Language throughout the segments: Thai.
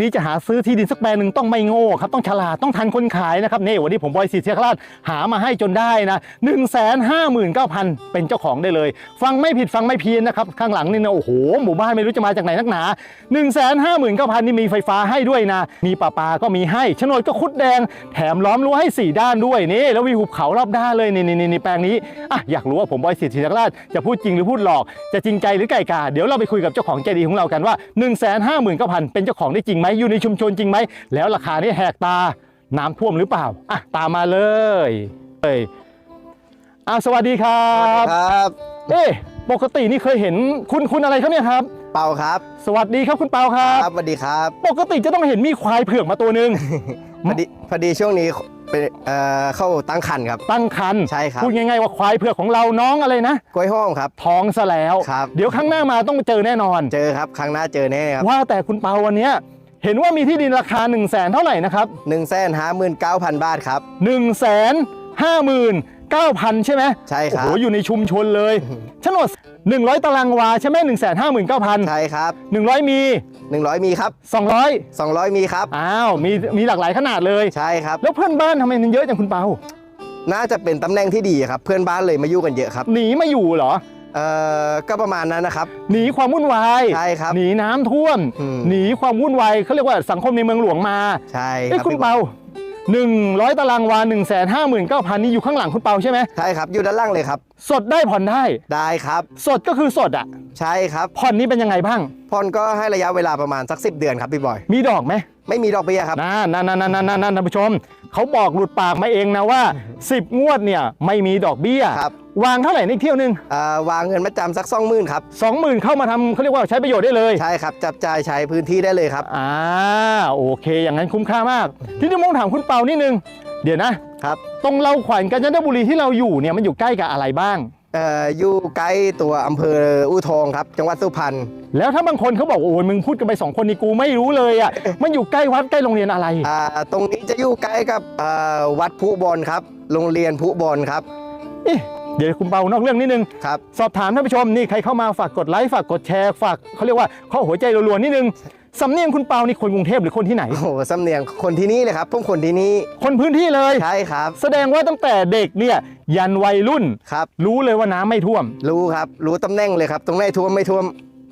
นี้จะหาซื้อที่ดินสักแปลงหนึ่งต้องไม่โง่ครับต้องฉลาดต้องทันคนขายนะครับนี่วันนี้ผมบอยสีเทียคราชหามาให้จนได้นะ1นึ่งแสนห้าหมื่นเก้าพันเป็นเจ้าของได้เลย ฟังไม่ผิดฟังไม่เพี้ยนนะครับข้างหลังนี่นะโอ้โหหมู่บ้านไม่รู้จะมาจากไหนนักหนา1นึ่งแสนห้าหมื่นเก้าพันนี่มีไฟฟ้าให้ด้วยนะ มีประปาก็มีให้โฉนดก็คุดแดง แถมล้อมรั้วให้สี่ด้านด้วยนี่แล้วมีหุบเขารอบด้านเลยนี่นี่นี่นี่แปลงนี้อะอยากรู้ว่าผมบอยสิทธิราชจะพูดจริงหรือพูดหลอกจะจริงใจหรือไก่กาเดี๋ยวเราไปคุยกับเจ้าของใจดีของเรากันว่า1นึ่งแสนห้าหมื่นเก้าพันเป็นเจ้าของได้จริงไหมอยู่ในชุมชนจริงไหม แล้วราคานี่แหกตาน้ำท่วมหรือเปล่าอะตามมาเลยเอ้ยอ้าวสวัสดีครับ ครับเอ๊ะปกตินี่เคยเห็นคุณคุณอะไรครับเนี่ยครับ เปาครับสวัสดีครับคุณเปาครับสวัสดีครับปกติจะต้องเห็นมีควายเผือกมาตัวหนึ่งพอดีพอดีช่วงนี้เป็นเอ่อเข้าตั้งคันครับ ตั้งคันใช่ครับ พูดง่ายๆว่าควายเผือกของเราน้องอะไรนะกล้วยห้อมครับ ท้องซะแล้ว ครับ เดี๋ยวครั้งหน้ามาต้องเจอแน่นอน เจอครับครั้งหน้าเจอแน่ครับว่าแต่คุณเปาวันเนี้ย เห็นว่ามีที่ดินราคา 1 0 0 0 0แสนเท่าไหร่นะครับ1นึ่งแสนห้าหมื่นเก้าพันบาทครับ1นึ่งแสนห้าหมื่นเก้าพันใช่ไหมใช่ครับ โอ้โหอยู่ในชุมชนเลยโฉนด100 ตารางวาใช่ไหมหนึ่งแสนห้าหมื่นเก้าพันใช่ครับหนึ่งร้อยมี 100 มีครับ 200 200 มีครับ อ้าวมีมีหลากหลายขนาดเลย ใช่ครับ แล้วเพื่อนบ้านทำไมมันเยอะจังคุณเปาน่าจะเป็นตำแหน่งที่ดีครับ เพื่อนบ้านเลยมาอยู่กันเยอะครับ หนีมาอยู่เหรอ เอ่อก็ประมาณนั้นนะครับ หนีความวุ่นวายใช่ครับหนีน้ำท่วม อืม หนีความวุ่นวายเขาเรียกว่าสังคมในเมืองหลวงมาใช่คเอ้ยรับคุณเปา100 ตารางวา1 5 9 0 0 0นี่อยู่ข้างหลังคุณเปาใช่ไหมใช่ครับอยู่ด้านล่างเลยครับ สดได้ผ่อนได้ ได้ครับ สดก็คือสดอะใช่ครับผ่อนนี่เป็นยังไงบ้างผ่อนก็ให้ระยะเวลาประมาณสัก 10 เดือนครับพี่บอย มีดอกไหมไม่มีดอกเบี้ยครับ นั่นนั่นนั่นนั่นนั่นนั่นท่านผู้ชม เขาบอกหลุดปากมาเองนะว่า 10 งวดเนี่ยไม่มีดอกเบี้ย ครับ วางเท่าไหร่ในเที่ยวหนึงเอ่อวางเงินมาจำสักสองหมื่นครับ 20,000 เข้ามาทำเขาเรียกว่าใช้ประโยชน์ได้เลย ใช่ครับ จับจ่ายใช้พื้นที่ได้เลยครับ อ่าโอเค อย่างนั้นคุ้มค่ามาก ที่นี่มองถามคุณเปานิดนึง เดี๋ยวนะครับ ตรงเราขวัญกาญจนบุรีที่เราอยู่เนี่ยมันอยู่ใกล้กับอะไรบ้าง เอ่ออยู่ใกล้ตัวอำเภออูทองครับ จังหวัดสุพรรณแล้วถ้าบางคนเขาบอกโอ้ยมึงพูดกันไปสองคนนี่กูไม่รู้เลยอะ มันอยู่ใกล้วัดใกล้โรงเรียนอะไร อ่าตรงนี้จะอยู่ใกล้กับเอ่อวัดพุบอลครับ โรงเรียนพุบอลครับเอ๊ะเดี๋ยวคุณเปานอกเรื่องนิดนึง ครับ สอบถามท่านผู้ชมนี่ใครเข้ามาฝากกดไลค์ฝากกดแชร์ฝากเขาเรียกว่าข้อหัวใจรัวๆนิดนึง สำเนียงคุณเปานี่คนกรุงเทพหรือคนที่ไหน โอ้โหสำเนียงคนที่นี่เลยครับผมคนที่นี่คนพื้นที่เลย ใช่ครับ แสดงว่าตั้งแต่เด็กเนี่ยยันวัยรุ่น ครับ รู้เลยว่าน้ำไม่ท่วม รู้ครับ รู้ตำแหน่งเลยครับ ตรงไหนท่วมไม่ท่วม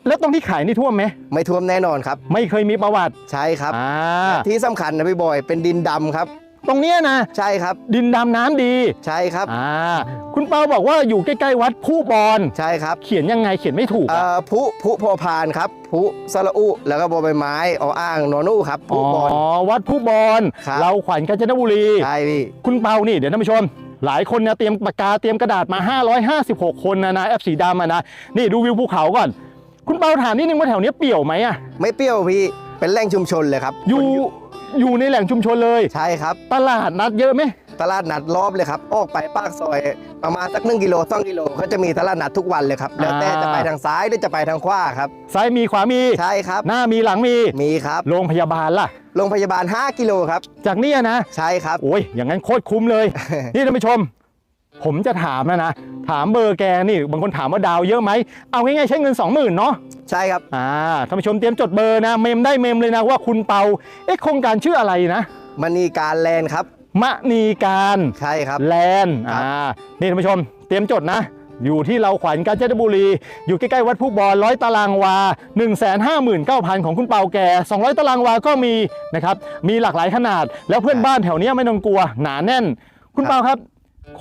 แล้วตรงที่ขายนี่ท่วมไหมไม่ท่วมแน่นอนครับ ไม่เคยมีประวัติ ใช่ครับ อ่า ที่สำคัญนะพี่บอยเป็นดินดำครับ ตรงเนี้ยนะ ใช่ครับ ดินดำน้ำดีใช่ครับ อ่าคุณเปาบอกว่าอยู่ใกล้ๆวัดผู้บอลใช่ครับเขียนยังไงเขียนไม่ถูกเอ่อะอพุพุพอพานครับพุสระอุแล้วก็บอใบไม้ออ่างนอนูครับอ๋พุอบอลวัดผู้บอลครับ เราขวัญกาญจนบุรี ใช่พี่ คุณเปานี่เดี๋ยวท่านผู้ชม หลายคนเนี่ยเตรียมปากกาเตรียมกระดาษมา 556 คนนะนะแอปสีดำอะนะ นี่ดูวิวภูเขาก่อน คุณเปาถามนิดนึงว่าแถวเนี้ยเปี่ยวไหมอะไม่เปรี้ยวพี่เป็นแหล่งชุมชนเลยครับอยู่คน อยู่ในแหล่งชุมชนเลย ใช่ครับ ตลาดนัดเยอะไหมตลาดนัดรอบเลยครับ ออกไปปากซอย ประมาณสักหนึ่งกิโลสองกิโลเขาจะมีตลาดนัดทุกวันเลยครับ แล้วแต่จะไปทางซ้ายหรือจะไปทางขวาครับ ซ้ายมีขวามี ใช่ครับ หน้ามีหลังมี มีครับ โรงพยาบาลล่ะ โรงพยาบาล 5 กิโลครับ จากเนี้ยนะ ใช่ครับ โอ้ย อย่างนั้นโคตรคุ้มเลย นี่ท่านผู้ชม ผมจะถามนะนะ ถามเบอร์แกนี่บางคนถามว่าดาวเยอะไหมเอาง่ายๆใช้เงิน 20,000เนาะใช่ครับ อ่าท่านผู้ชมเตรียมจดเบอร์นะ เมมได้เมมเลยนะว่าคุณเปาเอ๊ะโครงการชื่ออะไรนะมณีการแลนด์ครับ มณีการใช่ครับ แลนด์ครับ อ่านี่ท่านผู้ชมเตรียมจดนะ อยู่ที่เราขวัญกาญจนบุรี อยู่ใกล้ๆวัดผู้บอลร้อยตารางวา 1 5 9 0 0 0 ของคุณเปาแก 200 ตารางวาก็มีนะครับมีหลากหลายขนาด แล้วเพื่อนบ้านแถวเนี้ยไม่ต้องกลัวหนาแน่น คุณเปาครับ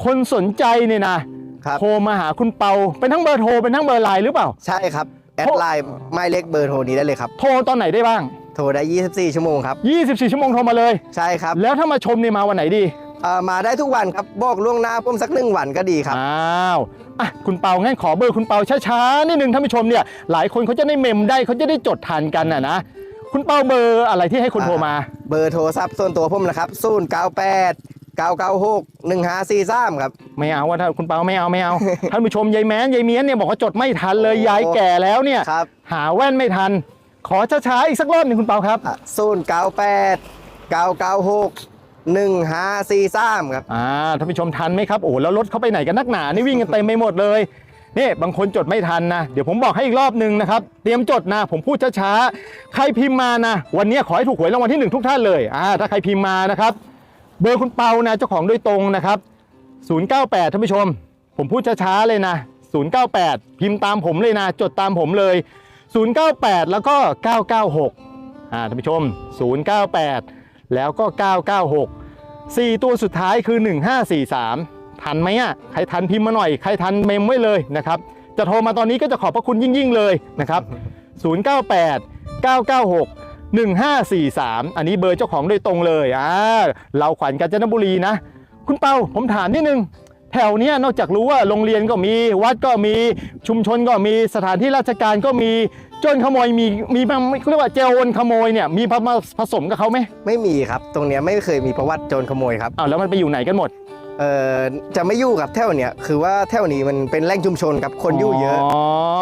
คนสนใจเนี่ยนะครับ โทรมาหาคุณเปาเป็นทั้งเบอร์โทรเป็นทั้งเบอร์ไลน์หรือเปล่า ใช่ครับ แอดไลน์หมายเลขเบอร์โทรนี้ได้เลยครับ โทรตอนไหนได้บ้าง โทรได้ 24 ชั่วโมงครับ 24 ชั่วโมงโทรมาเลย ใช่ครับแล้วถ้ามาชมเนี่ยมาวันไหนดีเอ่อมาได้ทุกวันครับ บอกล่วงหน้าผมสักหนึ่งวันก็ดีครับ อ้าวอะคุณเปางั้นขอเบอร์คุณเปาช้าๆนิดนึงท่านผู้ชมเนี่ยหลายคนเขาจะได้เมมได้เขาจะได้จดทันกันน่ะนะคุณเปาเบอร์อะไรที่ให้คนโทรมา เบอร์โทรศัพท์ส่วนตัวผมนะครับ 098 996 1543ครับ ไม่เอาว่าถ้าคุณเปาไม่เอาไม่เอา ท่านผู้ชมยายแม้นยายเมียนเนี่ยบอกว่าจดไม่ทันเลยยายแก่แล้วเนี่ย ครับหาแว่นไม่ทัน ขอช้าๆอีกสักรอบหนึ่งคุณเปาครับ098 996 1543ครับ อ่าท่านผู้ชมทันไหมครับโอ้แล้วรถเขาไปไหนกันนักหนานี่วิ่งกันเต็มไปหมดเลยนี่บางคนจดไม่ทันนะ เดี๋ยวผมบอกให้อีกรอบหนึ่งนะครับ เตรียมจดนะ ผมพูดช้าๆ ใครพิมพ์มานะ วันนี้ขอให้ถูกหวยรางวัลที่หนึ่งทุกท่านเลยอ่าถ้าใครพิมพ์มานะครับ เบอร์คุณเปานะเจ้าของโดยตรงนะครับ 098ท่านผู้ชม ผมพูดช้าๆเลยนะ 098 พิมพ์ตามผมเลยนะ จดตามผมเลย 098 แล้วก็ 996อ่าท่านผู้ชม 098 แล้วก็ 996 4 ตัวสุดท้ายคือ 1543 ทันไหมอะใครทันพิมพ์มาหน่อย ใครทันเมมไว้เลยนะครับ จะโทรมาตอนนี้ก็จะขอบพระคุณยิ่งๆเลยนะครับ 098 996 1543 อันนี้เบอร์เจ้าของโดยตรงเลยอ่าเราขวัญกาญจนบุรีนะ คุณเปาผมถามนิดนึงแถวเนี้ยนอกจากรู้ว่าโรงเรียนก็มีวัดก็มีชุมชนก็มีสถานที่ราชการก็มีโจนขโมยมีมีบ้างไหมเขาเรียกว่าเจลวนขโมยเนี่ยมีผมาผสมกับเขาไหมไม่มีครับ ตรงเนี้ยไม่เคยมีประวัติโจรขโมยครับอ้าวแล้วมันไปอยู่ไหนกันหมด เอ่อจะไม่อยู่กับแถวเนี้ยคือว่าแถวนี้มันเป็นแหล่งชุมชนกับคนอยู่เยอะ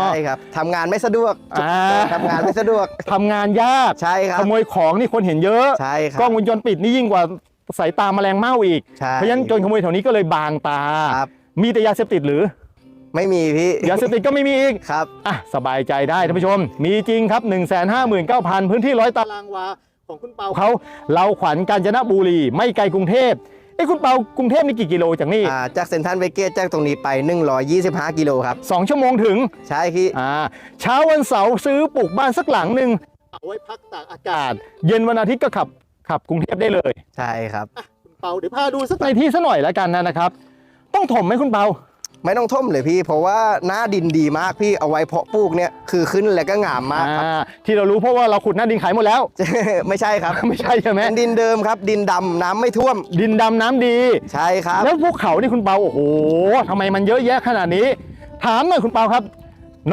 ใช่ครับทำงานไม่สะดวกอ่า ทำงานไม่สะดวกทำงานยากใช่ครับขโมยของนี่คนเห็นเยอะใช่ครักล้องวงจรปิดนี่ยิ่งกว่าสายตาแมลงเม่าอีก ใช่ เพราะฉะนั้นโจรขโมยแถวนี้ก็เลยบางตา ครับ มีแต่ยาเสพติดหรือ ไม่มีพี่ยาเสพติดก็ไม่มีอีก ครับ อะ สบายใจได้ท่านผู้ชม มีจริงครับ 1 5 9 0 0 0 พื้นที่ร้อยตารางวา ของคุณเปาเขาเราขวัญกาญจนบุรี ไม่ไกลกรุงเทพ เอ้คุณเปากรุงเทพนี่กี่กิโลจากนี่อ่าจากเซนทรัลเวสเกตจากตรงนี้ไป 125 กิโลครับ สองชั่วโมงถึงใช่พี่อ่าเช้าวันเสาร์ซื้อปลูกบ้านสักหลังหนึ่งเอาไว้พักตากอากาศ เย็นวันอาทิตย์ก็ขับขับกรุงเทพได้เลยใช่ครับ คุณเปาเดี๋ยวพาดูสักในที่สัหน่อยแล้วกันนะครับ ต้องถมไหมคุณเปา ไม่ต้องท่มเลยพี่ เพราะว่าหน้าดินดีมากพี่เอาไว้เพาะปลูกเนี่ยคือขึ้นแล้วก็งามมากครับ อ่าที่เรารู้เพราะว่าเราขุดหน้าดินขายหมดแล้ว ไม่ใช่ครับไม่ใช่ใช่ไหมเป็นดินเดิมครับ ดินดำน้ำไม่ท่วม ดินดำน้ำดี ใช่ครับ แล้วภูเขานี่คุณเปาโอ้โหทำไมมันเยอะแยะขนาดนี้ ถามหน่อยคุณเปาครับ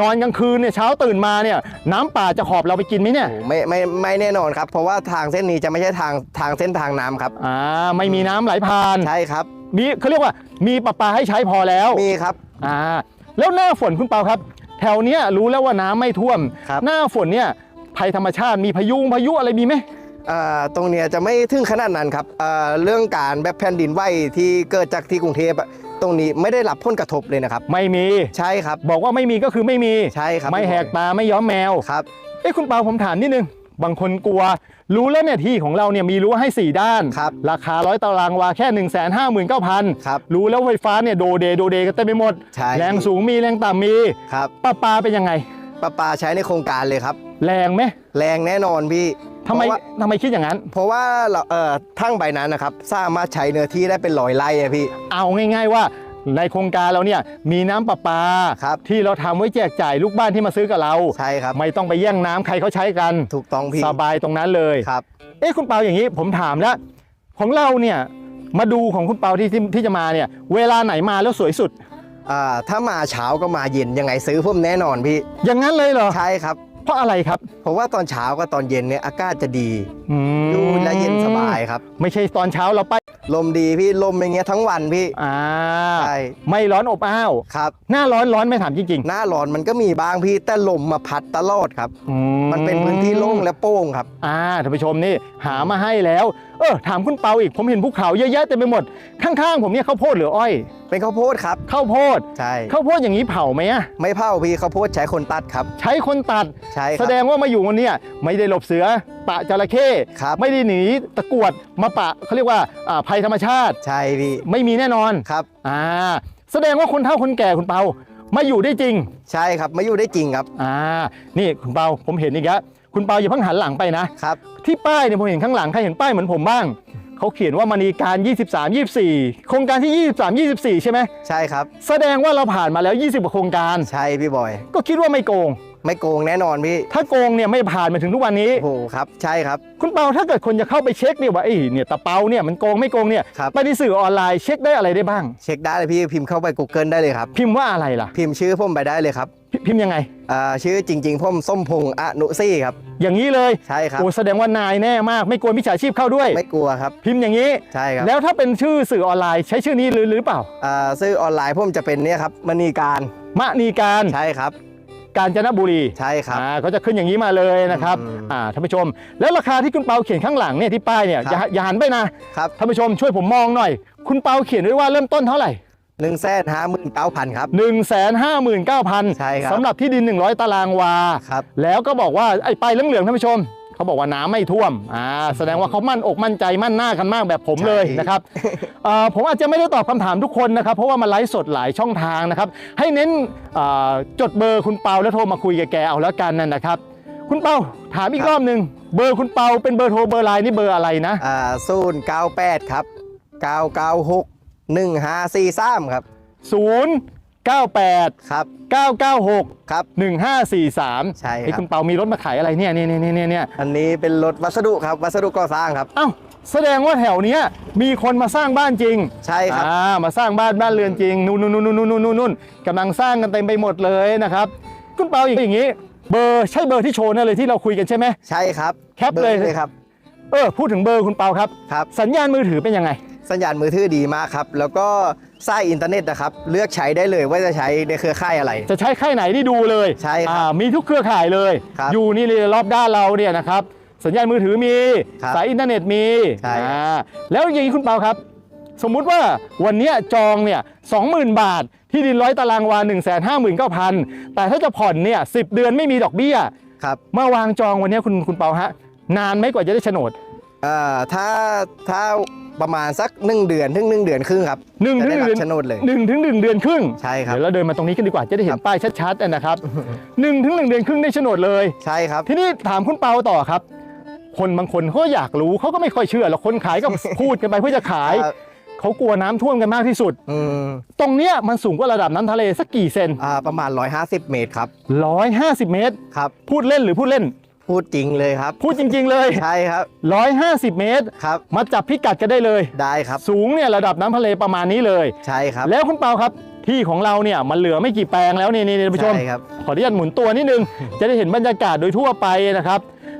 นอนกลางคืนเนี่ยเช้าตื่นมาเนี่ย น้ำป่าจะขอบเราไปกินไหมเนี่ยโอ้ไม่ไม่ไม่แน่นอนครับ เพราะว่าทางเส้นนี้จะไม่ใช่ทางทางเส้นทางน้ำครับ อ่าไม่มีน้ำไหลผ่าน ใช่ครับมีเขาเรียกว่า มีประปาให้ใช้พอแล้วมีครับ อ่าแล้วหน้าฝนคุณเปาครับ แถวเนี้ยรู้แล้วว่าน้ำไม่ท่วม ครับ หน้าฝนเนี่ยภัยธรรมชาติมีพายุพายุอะไรมีไหม อ่าตรงเนี้ยจะไม่ถึงขนาดนั้นครับอ่าเรื่องการแบบแผ่นดินไหวที่เกิดจากที่กรุงเทพอะตรงนี้ไม่ได้รับผลกระทบเลยนะครับ ไม่มี ใช่ครับบอกว่าไม่มีก็คือไม่มี ใช่ครับไม่แหกตาไม่ย้อมแมว ครับ เอ้คุณเปาผมถามนิดนึง บางคนกลัว รู้แล้วเนี่ยที่ของเราเนี่ยมีรั้วให้ 4 ด้าน ครับราคาร้อยตารางวาแค่ 1 5 9 0 0 0 ครับรู้แล้วไฟฟ้าเนี่ยโดเดโดเดกันเต็มไปหมด ใช่ แรงสูงมีแรงต่ำมีครับป้าปาเป็นยังไง ประปาใช้ในโครงการเลยครับ แรงไหมแรงแน่นอนพี่ทำไมเพราะว่าทำไมคิดอย่างนั้น เพราะว่าเราเอ่อทั้งใบนั้นนะครับ สามารถใช้เนื้อที่ได้เป็นร้อยไร่อะพี่ เอาง่าย ๆว่า ในโครงการเราเนี่ยมีน้ำประปา ครับ ที่เราทำไว้แจกจ่ายลูกบ้านที่มาซื้อกับเรา ใช่ครับ ไม่ต้องไปแย่งน้ำใครเขาใช้กัน ถูกต้องพี่สบายตรงนั้นเลย ครับ เอ๊ะคุณเปาอย่างนี้ผมถามแล้ว ของเราเนี่ยมาดูของคุณเปาที่ที่ที่จะมาเนี่ย เวลาไหนมาแล้วสวยสุด อ่า ถ้ามาเช้าก็มาเย็นยังไงซื้อผมแน่นอนพี่ อย่างนั้นเลยเหรอ ใช่ครับ เพราะอะไรครับ เพราะว่าตอนเช้ากับตอนเย็นเนี่ยอากาศจะดีอืมดูและเย็นสบายครับ ไม่ใช่ตอนเช้าเราไปลมดีพี่ลมอย่างเงี้ยทั้งวันพี่ อ่าใช่ ไม่ร้อนอบอ้าว ครับ หน้าร้อนร้อนไม่ถามจริงหน้าร้อนมันก็มีบ้างพี่แต่ลมมาพัดตลอดครับ ๆอืมันเป็นพื้นที่โล่งและโป้งครับ อ่าท่านผู้ชมนี่หามาให้แล้ว เออถามคุณเปาอีกผมเห็นภูเขาเยอะแยะเต็มไปหมด ข้างๆ ผมเนี่ยข้าวโพดหรืออ้อย เป็นข้าวโพดครับ ข้าวโพดใช่ข้าวโพดอย่างนี้เผาไหมอะไม่เผาพี่ข้าวโพดใช้คนตัดครับ ใช้คนตัดใช่คแสรับดงว่ามาอยู่วันเนี้ยไม่ได้หลบเสือปะจระเข้ครับไม่ได้หนีตะกรวดมาปะเขาเรียกว่าอ่าภัยธรรมชาติใช่พี่ไม่มีแน่นอนครับอ่าแสดงว่าคนเฒ่าคนแก่คุณเปามาอยู่ได้จริง ใช่ครับมาอยู่ได้จริงครับอ่านี่คุณเปาผมเห็นอีกแล้วคุณเปาอย่าเพิ่งหันหลังไปนะครับที่ป้ายเนี่ยผมเห็นข้างหลังใครเห็นป้ายเหมือนผมบ้าง เขาเขียนว่ามณีการ 23 24 โครงการที่ 23 24 ใช่ไหมใช่ครับ แสดงว่าเราผ่านมาแล้ว 20กว่าโครงการ ใช่พี่บอย ก็คิดว่าไม่โกง ไม่โกงแน่นอนพี่ ถ้าโกงเนี่ยไม่ผ่านมาถึงทุกวันนี้ โอ้โหครับ ใช่ครับ คุณเปาถ้าเกิดคนจะเข้าไปเช็คเนี่ยว่าไอ้ยเนี่ยตะเปาเนี่ยมันโกงไม่โกงเนี่ยครับ ไปในสื่อออนไลน์เช็คได้อะไรได้บ้าง เช็คได้เลยพี่พิมพ์เข้าไป Google ได้เลยครับ พิมพ์ว่าอะไรล่ะพิมพ์ชื่อผมไปได้เลยครับพิพิมพ์ยังไง อ่าชื่อจริง ๆผมส้มพงษ์อนุซี่ครับ อย่างนี้เลยใช่ครับ โอ้แสดงว่านายแน่มากไม่กลัวมิจฉาชีพเข้าด้วย ไม่กลัวครับ พิมพ์อย่างนี้ ใช่ครับแล้วถ้าเป็นชื่อสื่อออนไลน์ใช้ชื่อนี้หรือหรือเปล่าอ่าซื้อออนไลน์ผมจะเป็นเนี่ยครับมณีการมณีการ ใช่ครับ กาญจนบุรีใช่ครับอ่าก็จะขึ้นอย่างนี้มาเลยนะครับอืมอ่าท่านผู้ชม แล้วราคาที่คุณเปาเขียนข้างหลังเนี่ยที่ป้ายเนี่ยครับอย่าอย่าหันไปนะครับท่านผู้ชมช่วยผมมองหน่อย คุณเปาเขียนไว้ว่าเริ่มต้นเท่าไหร่หนึ่งแสนห้าหมื่นเก้าพันครับ1 5 9 0 0 0ใช่ครับสำหรับที่ดิน 100 ตารางวาครับแล้วก็บอกว่าไอ้ไปายเหลืองๆท่านผู้ชม เขาบอกว่าน้ำไม่ท่วมอ่าแสดงว่าเขามั่นอกมั่นใจมั่นหน้ากันมากแบบผมเลยใช่นะครับเอ่อผมอาจจะไม่ได้ตอบคำถามทุกคนนะครับ เพราะว่ามันไลฟ์สดหลายช่องทางนะครับ ให้เน้นเอ่อจดเบอร์คุณเปาแล้วโทรมาคุยกับแกเอาแล้วกันนั่นนะครับ คุณเปาถามอีกรอบหนึ่งเบอร์คุณเปาเป็นเบอร์โทรเบอร์ไลน์นี่เบอร์อะไรนะอ่าศูนย์เก้าแปดครับเก้าเก้าหกหนึ่งห้าสี่สามครับ0 98 ครับ 996 ครับ 1543ใช่ครับ ไอ้คุณเปามีรถมาขายอะไรเนี่ยเนี่ยเนี่ยเนี่ยเนี่ยอันนี้เป็นรถวัสดุครับ วัสดุก่อสร้างครับ เอ้าแสดงว่าแถวเนี้ยมีคนมาสร้างบ้านจริงใช่ครับ อ่ามาสร้างบ้านบ้านเรือนจริงนู่นนู่นนู่นนู่นนู่นนู่นนู่นกำลังสร้างกันเต็มไปหมดเลยนะครับคุณเปาอย่างนี้ เบอร์ใช่เบอร์ที่โชว์นั่นเลยที่เราคุยกันใช่ไหม ใช่ครับแคปเลย บอร์ครับ เออพูดถึงเบอร์คุณเปาครับ ครับ สัญญาณมือถือเป็นยังไง สัญญาณมือถือดีมากครับ แล้วก็สายอินเทอร์เน็ตนะครับ เลือกใช้ได้เลยว่าจะใช้ในเครือข่ายอะไร จะใช้ค่ายไหนที่ดูเลยใช่ครับอ่ามีทุกเครือข่ายเลย ครับอยู่นี่เลยรอบด้านเราเนี่ยนะครับ สัญญาณมือถือมี ครับสายอินเทอร์เน็ตมีใช่ครับอ่าแล้วอย่างนี้คุณเปาครับ สมมุติว่าวันเนี้ยจองเนี่ยสองหมื่นบาท ที่ดินร้อยตารางวา 1 5 9 0 0 0 แต่ถ้าจะผ่อนเนี่ยสิเดือนไม่มีดอกเบี้ย ครับเมื่อวางจองวันเนี้ยคุณคุณเปาฮะ นานไหมกว่าจะได้โฉนด เอ่อถ้าถ้า ประมาณสักหนึ่งเดือนถึงหนึ่งเดือนครึ่งครับหนึ่งจะถึงได้หนึ่งรับเดือนโฉนดเลย หนึ่งถึงหนึ่งเดือนครึ่งใช่ครับ เดี๋ยวเราเดินมาตรงนี้กันดีกว่าจะได้เห็นป้ายชัดๆนะครับหนึ่งถึงหนึ่งเดือนครึ่งได้โฉนดเลย ใช่ครับ ทีนี้ถามคุณเปาต่อครับ คนบางคนเขาก็อยากรู้เขาก็ไม่ค่อยเชื่อหรอกคนขายก็ พูดกันไปเพื่อจะขายครับ เขากลัวน้ำท่วมกันมากที่สุด อืมตรงเนี้ยมันสูงกว่าระดับน้ำทะเลสักกี่เซนอ่าประมาณ 150 เมตรครับ150 เมตร ครับ พูดเล่นหรือพูดเล่น พูดจริงเลยครับ พูดจริง ๆ เลยใช่ครับ 150 เมตร ครับ มาจับพิกัดกันได้เลย ได้ครับ สูงเนี่ยระดับน้ำทะเลประมาณนี้เลย ใช่ครับ แล้วคุณเปาครับที่ของเราเนี่ยมันเหลือไม่กี่แปลงแล้วนี่นี่ท่านผู้ชม ใช่ครับ ขออนุญาตหมุนตัวนิดนึง จะได้เห็นบรรยากาศโดยทั่วไปนะครับ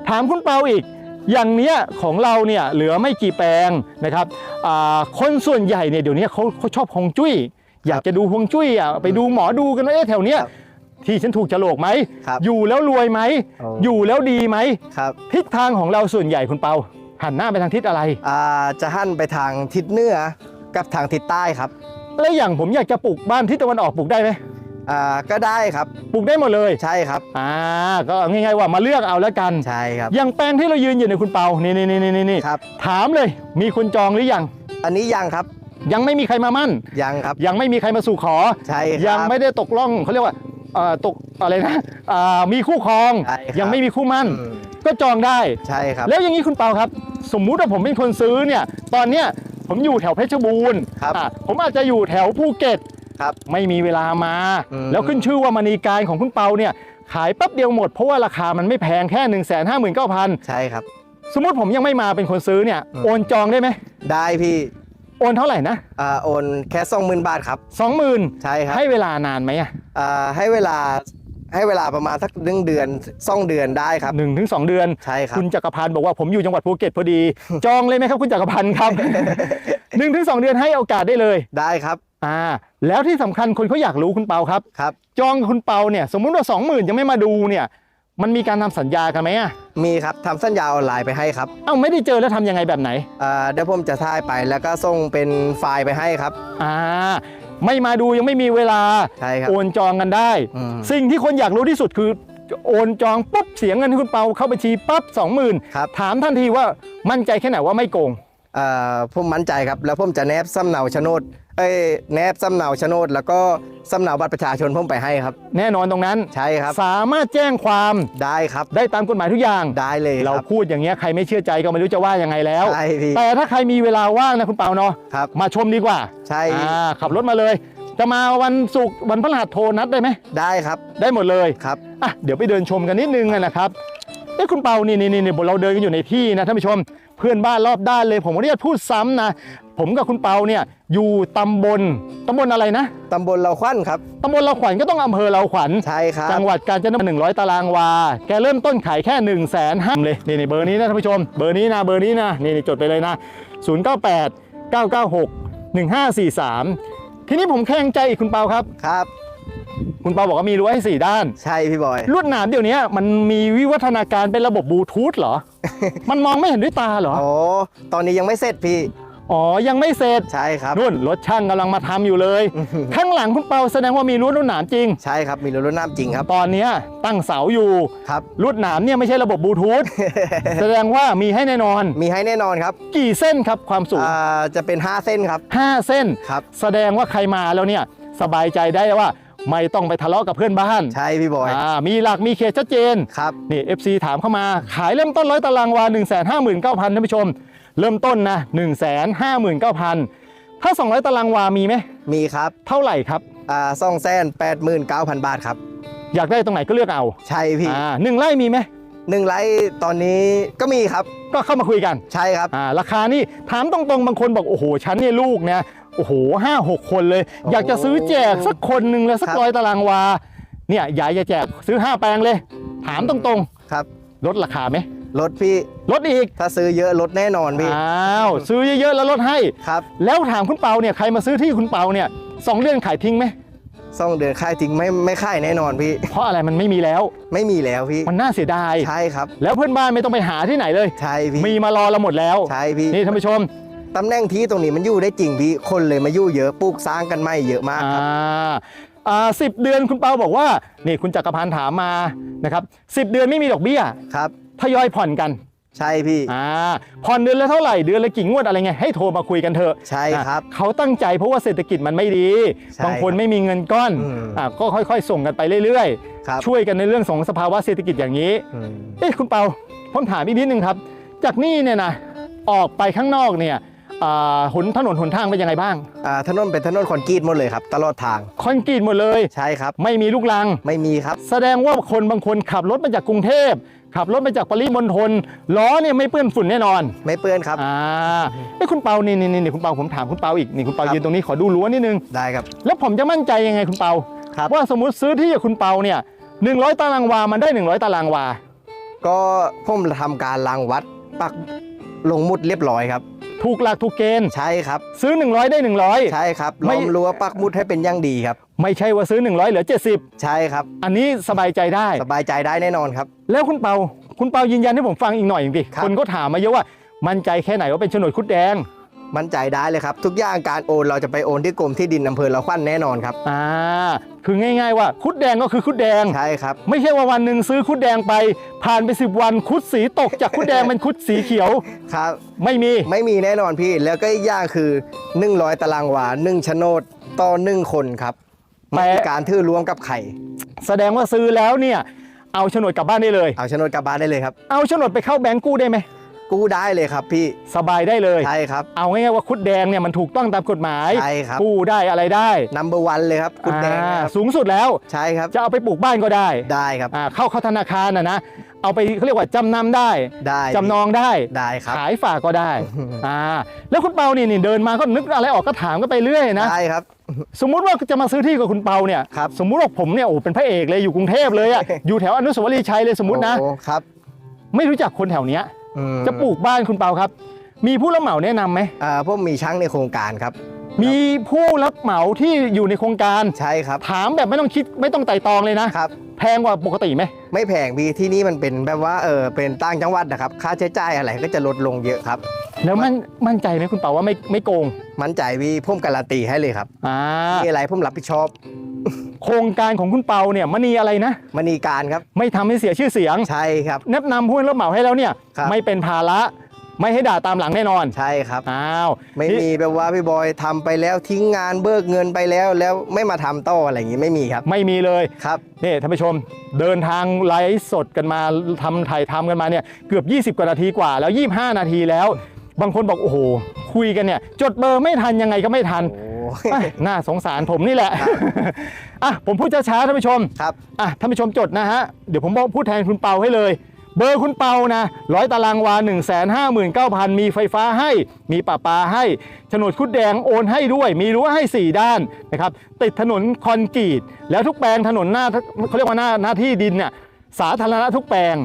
ถามคุณเปาอีก อย่างเนี้ยของเราเนี่ยเหลือไม่กี่แปลงนะครับอ่าคนส่วนใหญ่เนี่ยเดี๋ยวนี้เขาเขาชอบฮวงจุ้ย อยากจะดูฮวงจุ้ยอะไปดูหมอดูกันว่าเอ๊ะแถวเนี้ยครับ ที่ฉันถูกโฉลกไหม ครับอยู่แล้วรวยไหม โอ้ อยู่แล้วดีไหม ครับทิศทางของเราส่วนใหญ่คุณเปา หันหน้าไปทางทิศอะไร อ่าจะหันไปทางทิศเหนือกับทางทิศใต้ครับแล้วอย่างผมอยากจะปลูกบ้านทิศตะวันออกปลูกได้ไหมอ่าก็ได้ครับ ปลูกได้หมดเลยใช่ครับ อ่าก็ง่ายๆว่ามาเลือกเอาแล้วกัน ใช่ครับอย่างแปลงที่เรายืนอยู่ในยคุณเปานี่นี่นี่นี่นี่ครับ ถามเลย มีคนจองหรือยัง อันนี้ยังครับยังไม่มีใครมามั่น ยังครับยังไม่มีใครมาสู่ขอ ใช่ครับยังไม่ได้ตกล่องเขาเรียกว่า เอ่อตกอะไรนะอ่ามีคู่ครอง ใช่ครับ ยังไม่มีคู่มั่น อืมก็จองได้ ใช่ครับ แล้วอย่างนี้คุณเปาครับ สมมุติว่าผมเป็นคนซื้อเนี่ยตอนเนี้ยผมอยู่แถวเพชรบูรณ์ครับอะผมอาจจะอยู่แถวภูเก็ตครับไม่มีเวลามา อืม แล้วขึ้นชื่อว่ามณีการของคุณเปาเนี่ยขายแป๊บเดียวหมดเพราะว่าราคามันไม่แพงแค่ 1 5 9 0 0 0ใช่ครับสมมติผมยังไม่มาเป็นคนซื้อเนี่ยอืม โอนจองได้ไหมได้พี่ โอนเท่าไหร่นะอ่าโอนแค่สองหมื่นบาทครับ สองหมื่นใช่ครับให้เวลานานไหมอะอ่าให้เวลาให้เวลาประมาณสักหนึ่งเดือนสองเดือนได้ครับ หนึ่งถึงสองเดือน ใช่ครับ คุณจักรพันธ์บอกว่าผมอยู่จังหวัดภูเก็ตพอดี จองเลยไหมครับคุณจักรพันธ์ครับหนึ่งถึงสองเดือนให้โอกาสได้เลย ได้ครับ อ่า แล้วที่สำคัญคนเขาอยากรู้คุณเปาครับ ครับ จองคุณเปาเนี่ยสมมุติว่าสองหมื่นยังไม่มาดูเนี่ย มันมีการทำสัญญากันไหมอะมีครับทำสัญญาออนไลน์ไปให้ครับเอ้าไม่ได้เจอแล้วทำยังไงแบบไหน อ่าเดี๋ยวผมจะถ่ายไปแล้วก็ส่งเป็นไฟล์ไปให้ครับอ่า ไม่มาดูยังไม่มีเวลา ใช่ครับโอนจองกันได้ อืม สิ่งที่คนอยากรู้ที่สุดคือ โอนจองปุ๊บเสียเงินให้คุณเปาเข้าบัญชีปั๊บสองหมื่นครับ ถามทันทีว่ามั่นใจแค่ไหนว่าไม่โกงอ่าผมมั่นใจครับ แล้วผมจะแนบสำเนาโฉนด เอ้ยแนบสำเนาโฉนด แล้วก็สำเนาบัตรประชาชนผมไปให้ครับ แน่นอนตรงนั้น ใช่ครับ สามารถแจ้งความได้ครับได้ตามกฎหมายทุกอย่าง ได้เลยเราครับพูดอย่างเงี้ยใครไม่เชื่อใจก็ไม่รู้จะว่ายังไงแล้ว ใช่พี่ แต่ถ้าใครมีเวลาว่างนะคุณเปาเนาะครับ มาชมดีกว่าใช่พี่อ่าขับรถมาเลย จะมาวันศุกร์วันพฤหัสโทรนัดได้ไหมได้ครับ ได้หมดเลยครับ อะเดี๋ยวไปเดินชมกันนิดนึงนะครับเอ้คุณเปานี่นี่นี่เราเดินกันอยู่ในที่นะท่านผู้ชมเพื่อนบ้านรอบด้านเลย ผมขออนุญาตพูดซ้ำนะผมกับคุณเปาเนี่ยอยู่ตำบลตำบลอะไรนะตำบลเราขวัญครับตำบลเราขวัญก็ต้องอำเภอเราขวัญใช่ครับจังหวัดกาญจนบุรีหนึ่งร้อยตารางวา แกเริ่มต้นขายแค่1นึ่งแสนห้าเลยนี่นี่เบอร์นี้นะท่านผู้ชม เบอร์นี้นะเบอร์นี้นะนี่นี่จดไปเลยนะ 0 9 8 9 9 6 1 5 4 3 ทีนี้ผมแข่งใจอีกคุณเปาครับครับ คุณเปาบอกว่ามีรั้วให้สี่ด้าน ใช่พี่บอย ลวดหนามเดี๋ยวนี้มันมีวิวัฒนาการเป็นระบบบลูทูธเหรอ มันมองไม่เห็นด้วยตาเหรอโอ้ตอนนี้ยังไม่เสร็จพี่ออ๋อ ยังไม่เสร็จ ใช่ครับ นู่นรถช่างกำลังมาทำอยู่เลย ข้างหลังคุณเปาแสดงว่ามีรั้วรวดหนามจริง ใช่ครับ มีรถน้ำจริงครับ ตอนเนี้ยตั้งเสาอยู่ ครับ ลวดหนามเนี่ยไม่ใช่ระบบบลูทูธ แสดงว่ามีให้แน่นอน มีให้แน่นอนครับ กี่เส้นครับความสูง อ่า จะเป็น 5 เส้นครับ 5 เส้น ครับ แสดงว่าใครมาแล้วเนี่ยสบายใจได้ว่า ไม่ต้องไปทะเลาะกับเพื่อนบ้านใช่พี่บอยอ่ามีหลักมีเขตชัดเจนครับนี่ FC ถามเข้ามาขายเริ่มต้นร้อยตารางวา 1 5 9 0 0 0ท่านผู้ชม เริ่มต้นนะ 1 5 9 0 0 0 ถ้า 200 ตารางวา มีไหมมีครับ เท่าไหร่ครับอ่าซ่องแซนแปดหมื่นเก้าพันบาทครับ อยากได้ตรงไหนก็เลือกเอาใช่พี่อ่าหนึ่งไร่มีไหมหนึ่งไลท์ตอนนี้ก็มีครับ ก็เข้ามาคุยกัน ใช่ครับ อ่าราคานี่ถามตรงๆ บางคนบอก โอ้โห ฉันเนี่ยลูกเนี่ย โอ้โหห้าหกคนเลยโอ้อยากจะซื้อแจกสักคนหนึ่งแล้วสักครับ ร้อยตารางวา เนี่ยยายจะแจกซื้อ 5 แปลงเลย ถามตรงครับๆ ลดราคาไหมรถพี่ลดอีก ถ้าซื้อเยอะลดแน่นอนพี่อ้าว ซื้อเยอะๆแล้วลดให้ ครับแล้วถามคุณเปาเนี่ยใครมาซื้อที่คุณเปาเนี่ยสองเดือนขายทิ้งไหม ซ่องเดือนค่ายทิ้งไม่ไม่ค่ายแน่นอนพี่ เพราะอะไรมันไม่มีแล้ว ไม่มีแล้วพี่มันน่าเสียดาย ใช่ครับแล้วเพื่อนบ้านไม่ต้องไปหาที่ไหนเลย ใช่พี่มีมารอเราหมดแล้ว ใช่พี่นี่ท่านผู้ชม ตำแหน่งที่ตรงนี้มันอยู่ได้จริงพี่คนเลยมาอยู่เยอะปลูกสร้างกันไม่เยอะมากอ่าครับ อ่าสิบเดือนคุณเปาบอกว่า นี่คุณจักรพันธ์ถามมานะครับสิบเดือนไม่มีดอกเบี้ยครับ ทยอยผ่อนกัน ใช่พี่ อ่าผ่อนเดือนละเท่าไหร่เดือนละกี่งวดอะไรไงให้โทรมาคุยกันเถอะใช่ครับอะเขาตั้งใจเพราะว่าเศรษฐกิจมันไม่ดี ใช่บางคนไม่มีเงินก้อนอืม อะก็ค่อยๆ ส่งกันไปเรื่อยครับๆ ช่วยกันในเรื่องของสภาวะเศรษฐกิจอย่างนี้ อืมเอ๊ะคุณเปาผมถามอีกนิดนึงครับ จากนี่เนี่ยนะออกไปข้างนอกเนี่ย อ่าหนถนนหนทางเป็นยังไงบ้าง อ่าถนนเป็นถนนคอนกรีตหมดเลยครับ ตลอดทางคอนกรีตหมดเลย ใช่ครับ ไม่มีลูกรัง ไม่มีครับ แสดงว่าคนบางคนขับรถมาจากกรุงเทพ ขับรถมาจากปริมณฑลล้อเนี่ยไม่เปื้อนฝุ่นแน่นอน ไม่เปื้อนครับ อ่าไอ้ยคุณเปานี่นี่นี่คุณเปาผมถามคุณเปาอีกนี่คุณเปาครับยืนตรงนี้ขอดูรั้วนิดนึง ได้ครับ แล้วผมจะมั่นใจยังไงคุณเปาครับ ว่าสมมติซื้อที่กับคุณเปาเนี่ย100ตารางวา มันได้100ตารางวา ก็ผมทำการรังวัดปักลงมุดเรียบร้อยครับ ถูกหลักถูกเกณฑ์ ใช่ครับ ซื้อ 100 ได้ 100 ใช่ครับไม่ ล้อมรั้วปักมุดให้เป็นอย่างดีครับ ไม่ใช่ว่าซื้อ 100เหลือ 70 ใช่ครับ อันนี้สบายใจได้ สบายใจได้แน่นอนครับ แล้วคุณเปา คุณเปายืนยันให้ผมฟังอีกหน่อยดิครับ คนก็ถามมาเยอะว่า มั่นใจแค่ไหนว่าเป็นโฉนดคุดแดง มั่นใจได้เลยครับ ทุกอย่างการโอนเราจะไปโอนที่กรมที่ดินอำเภอละควันแน่นอนครับ อ่า คือง่ายๆว่าคุดแดงก็คือคุดแดง ใช่ครับ ไม่ใช่ว่าวันหนึ่งซื้อคุดแดงไป ผ่านไปสิบวันคุดสีตกจากคุดแดงเป็นคุดสีเขียว ครับ ไม่มี ไม่มีแน่นอนพี่ แล้วก็อีกอย่างคือ 100 ตารางวา1โฉนดต่อ 1 คนครับแต่ไม่มีการถือรวมกับไข่ แสดงว่าซื้อแล้วเนี่ย เอาโฉนดกลับบ้านได้เลย เอาโฉนดกลับบ้านได้เลยครับ เอาโฉนดไปเข้าแบงก์กู้ได้ไหม กู้ได้เลยครับพี่สบายได้เลยใช่ครับ เอาง่ายๆว่าคุดแดงเนี่ยมันถูกต้องตามกฎหมายใช่ครับกู้ได้อะไรได้นัมเบอร์วันเลยครับคุณแดงอ่านะครับสูงสุดแล้วใช่ครับจะเอาไปปลูกบ้านก็ได้ได้ครับอ่าเข้าเข้าธนาคารนะนะเอาไปเขาเรียกว่าจำนำได้ได้จำนองได้ได้ครับขายฝากก็ได้อ่าแล้วคุณเปานี่นี่เดินมาก็นึกอะไรออกก็ถามก็ไปเรื่อยนะได้ครับสมมุติว่าจะมาซื้อที่กับคุณเปาเนี่ยครับสมมุติว่าผมเนี่ยโอ้เป็นพระเอกเลยอยู่กรุงเทพเลยอะอยู่แถวอนุสาวรีย์ชัยเลยสมมตินะโอ้ครับ ไม่รู้จักคนแถวเนี้ยอืม จะปลูกบ้านคุณเปาครับ มีผู้รับเหมาแนะนำไหมอ่าผมมีช่างในโครงการครับ มีผู้รับเหมาที่อยู่ในโครงการ ใช่ครับ ถามแบบไม่ต้องคิดไม่ต้องไต่ตองเลยนะ ครับ แพงกว่าปกติไหม ไม่แพงพี่ที่นี่มันเป็นแบบว่าเออเป็นตั้งจังหวัดนะครับ ค่าใช้จ่ายอะไรก็จะลดลงเยอะครับ แล้วมันมั่นใจไหมคุณเปาว่าไม่ไม่โกง มั่นใจพี่ผมการันตีให้เลยครับอ่ามีอะไรผมรับผิดชอบ โครงการของคุณเปาเนี่ยมณีอะไรนะ มณีการครับ ไม่ทำให้เสียชื่อเสียงใช่ครับ แนะนำผู้รับเหมาให้แล้วเนี่ย ครับ ไม่เป็นภาระไม่ให้ด่าตามหลังแน่นอนใช่ครับ อ้าวไม่มีแบบว่าพี่บอยทำไปแล้วทิ้งงานเบิกเงินไปแล้วแล้วไม่มาทำต่ออะไรอย่างนี้ไม่มีครับไม่มีเลย ครับ นี่ท่านผู้ชมเดินทางไลฟ์สดกันมาทำถ่ายทำกันมาเนี่ยเกือบ 20 กว่านาทีกว่าแล้ว 25 นาทีแล้ว บางคนบอก โอ้โห คุยกันเนี่ย จดเบอร์ไม่ทันยังไงก็ไม่ทัน โอ้เอ้ย น่าสงสารผมนี่แหละครับอะผมพูดช้าๆท่านผู้ชมครับอะท่านผู้ชมจดนะฮะเดี๋ยวผมบอกพูดแทนคุณเปาให้เลย เบอร์คุณเปานะร้อยตารางวา 1 5 9 0 0 0 มีไฟฟ้าให้ มีประปาให้โฉนดคุดแดงโอนให้ด้วย มีรั้วให้ 4 ด้านนะครับติดถนนคอนกรีต แล้วทุกแปลงถนนหน้าเขาเรียกว่าหน้าหน้าที่ดินเนี่ยสาธารณะทุกแปลง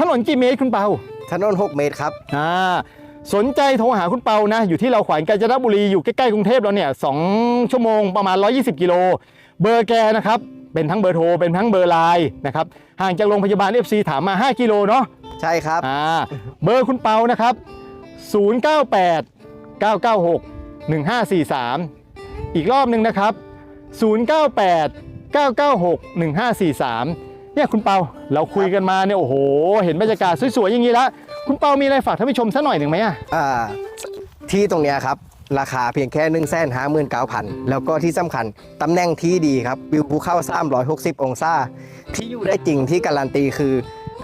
ถนนกี่เมตรคุณเปาถนน 6 เมตรครับอ่า สนใจโทรหาคุณเปานะ อยู่ที่เราขวางกาญจนบุรีอยู่ใกล้ๆกรุงเทพเราเนี่ยสองชั่วโมงประมาณ 120 กิโล เบอร์แกนะครับ เป็นทั้งเบอร์โทร เป็นทั้งเบอร์ไลน์นะครับ ห่างจากโรงพยาบาล FC ถามมา 5 กิโลเนาะใช่ครับอ่าเบอร์คุณเปานะครับ 098 996 1543 อีกรอบหนึ่งนะครับ 098 996 1543เนี่ยคุณเปาเราคุยกันมาเนี่ยโอ้โห เห็นบรรยากาศสวยๆอย่างนี้แล้ว คุณเปามีอะไรฝากท่านผู้ชมสักหน่อยหนึ่งไหมอะอ่าที่ตรงเนี้ยครับ ราคาเพียงแค่1นึ่งแสนห้าหมื่นเก้าพันแล้วก็ที่สำคัญตำแหน่งที่ดีครับ วิวภูเข้า360 องศาที่อยู่ได้จริงที่การันตีคือ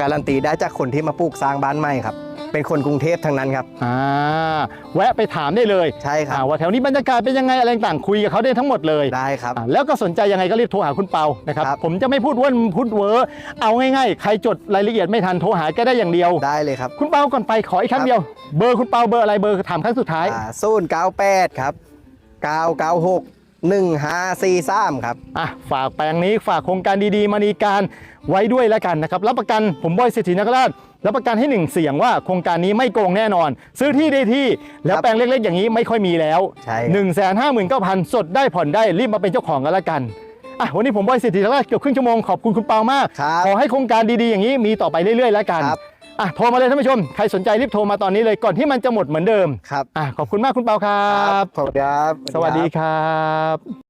การันตีได้จากคนที่มาปลูกสร้างบ้านใหม่ครับ เป็นคนกรุงเทพทั้งนั้นครับ อ่าแวะไปถามได้เลยใช่ครัอ่าบว่าแถวนี้บรรยากาศเป็นยังไงอะไรต่างๆคุยกับเขาได้ทั้งหมดเลยได้ครับ อ่าแล้วก็สนใจยังไงก็รีบโทรหาคุณเปานะครับครับ ผมจะไม่พูดว่นพูดเวอร์เอาง่ายๆ ใครจดรายละเอียดไม่ทันโทรหาแกได้อย่างเดียว ได้เลยครับคุณเปาก่อนไปขออีกครั้ครังบเดียว เบอร์คุณเปาเบอร์อะไรเบอร์ถามครั้งสุดท้าย ศูนย์เก้าแปดครับเก้าเก้าหกหนึ่งห้าสี่สามครับ อะฝากแปลงนี้ฝากโครงการดีๆมานีการไว้ด้วยแล้วกันนะครับ รับประกันผมบอยเศรษฐีนคราชรับประกันให้หนึ่งเสียงว่าโครงการนี้ไม่โกงแน่นอน ซื้อที่ได้ที่แล้วครับแปลงเล็กๆ อย่างนี้ไม่ค่อยมีแล้ว ใช่1นึ่งแสนห้าหมื่นเก้าพันสดได้ผ่อนได้รีบมาเป็นเจ้าของกันแล้วกันอะวันนี้ผมบอยเศรษฐีนคราชเกือบครึ่งชั่วโมงขอบคุณคุณเปามาก ครับ ขอให้โครงการดีๆอย่างนี้มีต่อไปเรื่อยๆแล้วกันครับ อะโทรมาเลยท่านผู้ชม ใครสนใจรีบโทรมาตอนนี้เลยก่อนที่มันจะหมดเหมือนเดิมครับอะขอบคุณมากคุณเปาครับ ขอบคุณครับ สวัสดีครับ